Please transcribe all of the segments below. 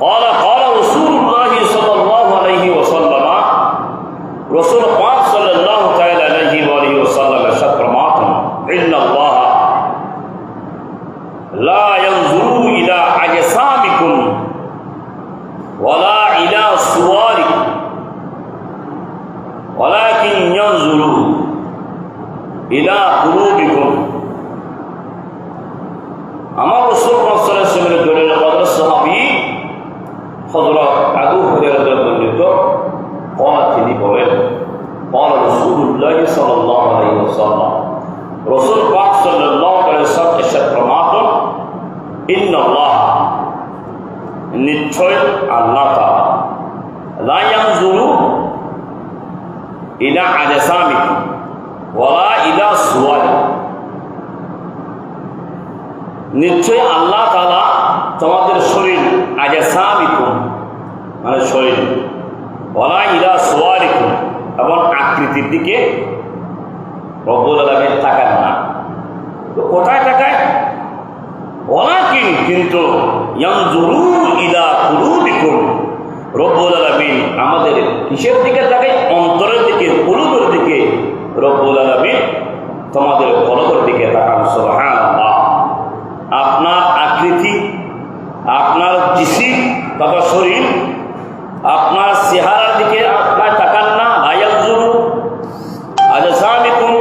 قال قال رسول الله صلى الله عليه وسلم رسول پاک صلى الله تعالی وسلم ارشاد ان الله لا ينظر إلى اجسامكم ولا إلى صوركم ولكن ينظر إلى قلوبكم হজরত আবু হুরায়রা বর্ণিত قال তিনি বলেন قال رسول الله صلى الله عليه وسلم রসুল পাক সাল্লাল্লাহু আলাইহি ওয়াসাল্লাম এসব প্রমাণ ইন্ন আল্লাহ নিশ্চয় আল্লাহ তাআলা লা ইয়ানজুরু ইলা আজসামিকুম ওয়ালা ইলা সুওয়ারিকুম নিশ্চয় আল্লাহ তালা তোমাদের শরীর আজসামিকুম মানে শরীর। ওলা ইলা সোয়ারিকুম, এবং আকৃতির দিকে রব্বুল আলমের তাকান না। তো কোথায় তাকায়? ওলা কি কিন্তু ইলা কুলুবিকুম। রব্বুল আমাদের কিসের দিকে তাকায়? অন্তরের দিকে, কুলুবের দিকে। রব্বুল আলমিন তোমাদের কলবের দিকে তাকান সুবহানাল্লাহ আপনার আকৃতি আপনার তথা শরীর আপনার চেহারার দিকে আপনার তাকান না লায়াল জুরু আজসামিকুম,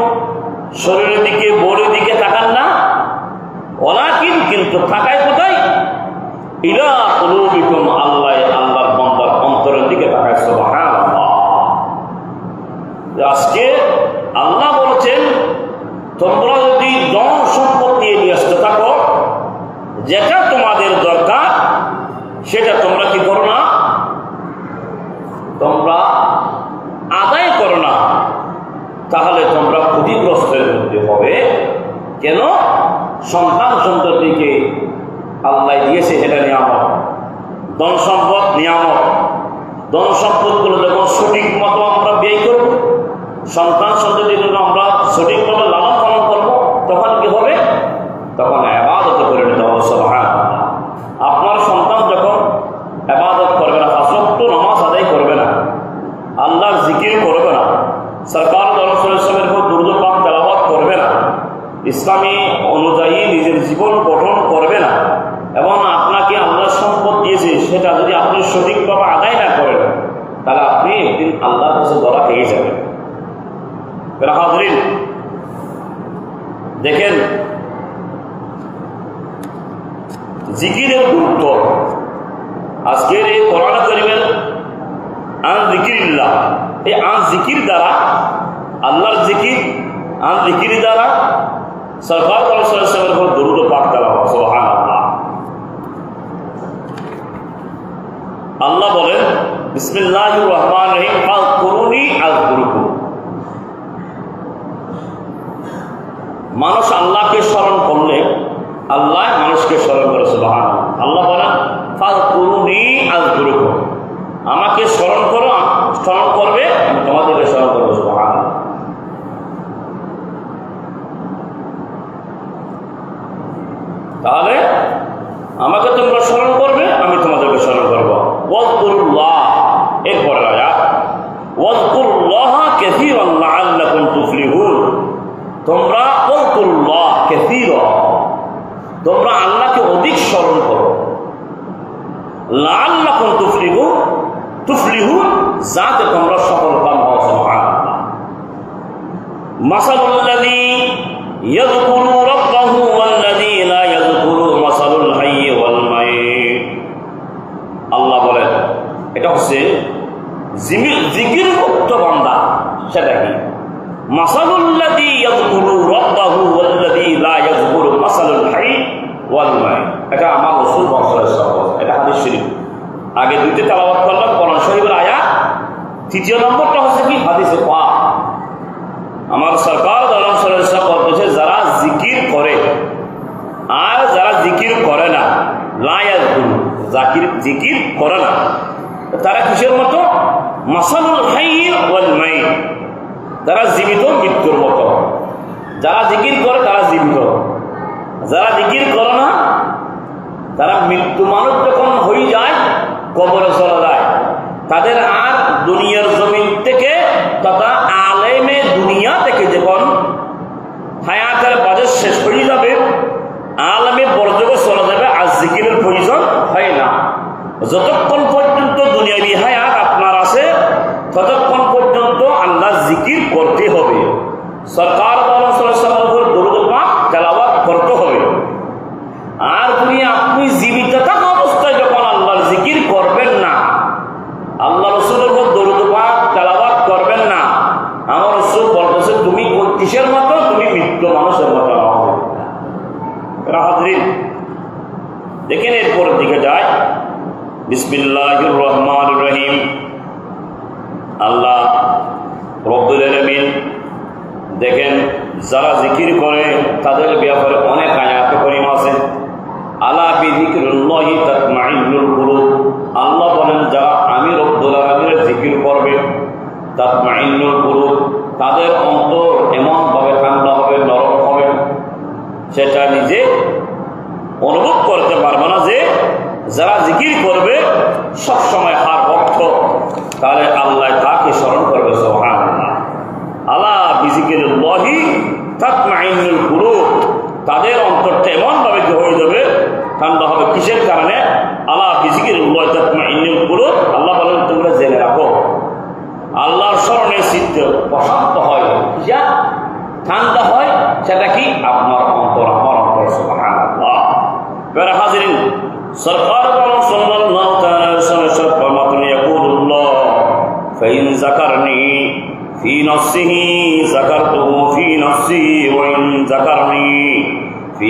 শরীরের দিকে, বড়ির দিকে তাকান না। ওলাকিন কিন্তু তাকায় কোথায়? ইলা কুলুবিকুম আল্লাহ আল্লাহর বান্দার অন্তরের দিকে তাকায়, সুবহানাল্লাহ। আজকে আল্লাহ বলেছেন, তোমরা যদি ধন সম্পদ নিয়ে ব্যস্ত থাকো যেটা তোমাদের দরকার সেটা তোমরা কি করো না তোমরা আদায় করো না তাহলে তোমরা ক্ষতিগ্রস্তের মধ্যে হবে কেন সন্তান সন্ততিকে আল্লাহ দিয়েছে সেটা নিয়ামক ধন সম্পদ নিয়ামত। ধন সম্পদগুলো যখন সঠিক মতো আমরা ব্যয় করব, সন্তান সন্ততির জন্য আমরা সঠিকভাবে লালন পালন করব, তখন কি হবে? তখন করে নিতে হবে সবাই আপনার সন্তান যখন আবাদত করবে না আসক্ত নামাজ আদায় করবে না আল্লাহর জিকির করবে না সরকার দরসমের উপর দুর্দ পাক তেলাবাদ করবে না ইসলামী অনুযায়ী নিজের জীবন গঠন করবে না এবং আপনাকে আল্লাহ সম্পদ সেটা যদি আপনি সঠিকভাবে আদায় না করেন, তাহলে আপনি একদিন আল্লাহর কাছে ধরা খেয়ে যাবেন। দেখেন, জিকিরের গুরুত্ব। আজকের এই কোরআন করিমের আন জিকিরিল্লাহ, এই আন জিকির দ্বারা, আল্লাহর জিকির আন জিকির দ্বারা সরকার দরুদ পাঠ করা হয় সোহান আল্লাহ বলেন আল মানুষ আল্লাহকে স্মরণ করলে, আল্লাহ মানুষকে স্মরণ করে আল্লাহ বলেন ফাল আমাকে স্মরণ করো স্মরণ করবে আমি তোমাদেরকে স্মরণ করব সুবাহান তাহলে আমাকে তোমরা স্মরণ করবে আমি তোমাদেরকে স্মরণ করব ওয়াজকুরুল্লাহ এরপরে আয়াত ওয়াজকুরুল্লাহ কাসীরান লাআল্লাকুম তুফলিহুন তোমরা তোমরা আল্লাহকে অধিক স্মরণ করো। লাআল্লাকুম তুফলিহুন তুফলিহুন যাতে তোমরা সফল কাম হও সুবহানাল্লাহ মাসালুল্লাযী ইয়াযকুরু রাব্বাহু ওয়াল্লাযী লা ইয়াযকুরু মাসালুল হাইয়্যি ওয়াল মাইত আল্লাহ বলেন এটা হচ্ছে জিমির জিকির মুক্ত বান্দা সেটা কি ইয়াযকুরু রাব্বাহু ওয়াল্লাযী লা ইয়াযকুরু মাসালুল হাইয়্যি ওয়াল মাইত এটা আমার রাসূল সাল্লাল্লাহু এটা হাদিস আগে দুইটা তেলাওয়াত করলাম কোরআন শরীফের আয়াত। তৃতীয় নম্বরটা হচ্ছে কি? হাদিসে পাক। আমার সরকার দলম সরসা বলতেছে, যারা জিকির করে, আর যারা জিকির করে না লায়াজ গুরু জাকির, জিকির করে না, তারা কিসের মতো? মাসালুল হাই ওয়াল মাই তারা জীবিত মৃত্যুর মতো। যারা জিকির করে, তারা জীবিত। যারা জিকির করে না, তারা মৃত্যু মানুষ যখন হয়ে যায়, কবরে চলে যায়। তাদের আর দুনিয়ার জমিন থেকে তথা আলেমে দুনিয়া থেকে যখন হায়াতের বাজেট শেষ হয়ে যাবে, আলেমে বর্জকে চলে যাবে, আর জিকিরের প্রয়োজন হয় না। যতক্ষণ सरकार वाला सल्लल्लाहु अलैहि করতে হবে। আর তুমি আপনি জীবিত থাকা অবস্থায় যখন আল্লাহর জিকির করবেন না, আল্লাহ রসুলের উপর দরুদ পাক করবেন না, আমার রসুল বলতেছে, তুমি কিসের মতো? তুমি মৃত্যু মানুষের মতো হাজরিন দেখেন এরপর দিকে যায়। বিসমিল্লাহ রহমান রহিম। আল্লাহ রব্দুল আলমিন দেখেন, যারা জিকির করে, তাদের ব্যাপারে অনেক আয়াত করিম আছে। আলা বিযিকরিল্লাহি তাতমাইন্নুল কুলুব। আল্লাহ বলেন, যারা আমি রব্বুল আলামিনের জিকির করবে তাতমাইন্নুল কুলুব, তাদের অন্তর এমনভাবে ঠান্ডা হবে, নরম হবে। সেটা নিজে অনুভব করতে পারবে না যে, যারা জিকির করবে, সবসময় হার ভক্ত। তাহলে আল্লাহ তাকে স্মরণ করবে সোহান আল্লাহ বিজিকের লহি তাকমাইনুল গুরু তাদের অন্তরটা এমনভাবে কি হয়ে যাবে ঠান্ডা হবে কিসের কারণে আল্লাহ বিজিকের লহ তাকমাইনুল গুরু আল্লাহ বলেন তোমরা জেনে রাখো আল্লাহর স্মরণে চিত্ত প্রশান্ত হয়, যা ঠান্ডা হয়, সেটা কি? আপনার অন্তর, আমার অন্তর হাজিরিন, সরকার বলেন সাল্লাল্লাহু তাআলা আলাইহি ওয়াসাল্লাম ফরমাতুন ইয়াকুলুল্লাহ, ফাইন যাকারনি ফি নফসিহি, যাকারতুহু ফি নফসি ওয়া ইন যাকারনি ফি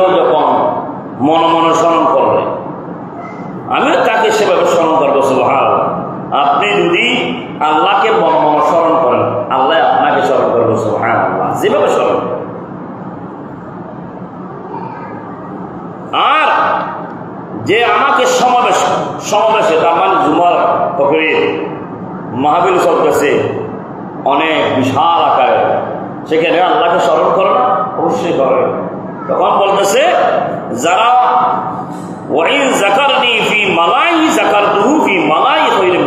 আমাকে যখন মন মনে স্মরণ করবে আমিও তাকে সেভাবে স্মরণ করব, সুবহান। আপনি যদি আল্লাহকে মন মনে স্মরণ করেন, আল্লাহ আপনাকে স্মরণ করব, সুবহান। আল্লাহ যেভাবে স্মরণ। আর যে আমাকে সমাবেশ, সমাবেশে তার মানে জুমার ফকরির মাহাবিল চলতেছে, অনেক বিশাল আকারে। সেখানে আল্লাহকে স্মরণ করো না? অবশ্যই করে। তখন বলতেছে যারা ওয়াইন জাকারনি ফি মালাই জাকার দুহু ফি মালাই হইলে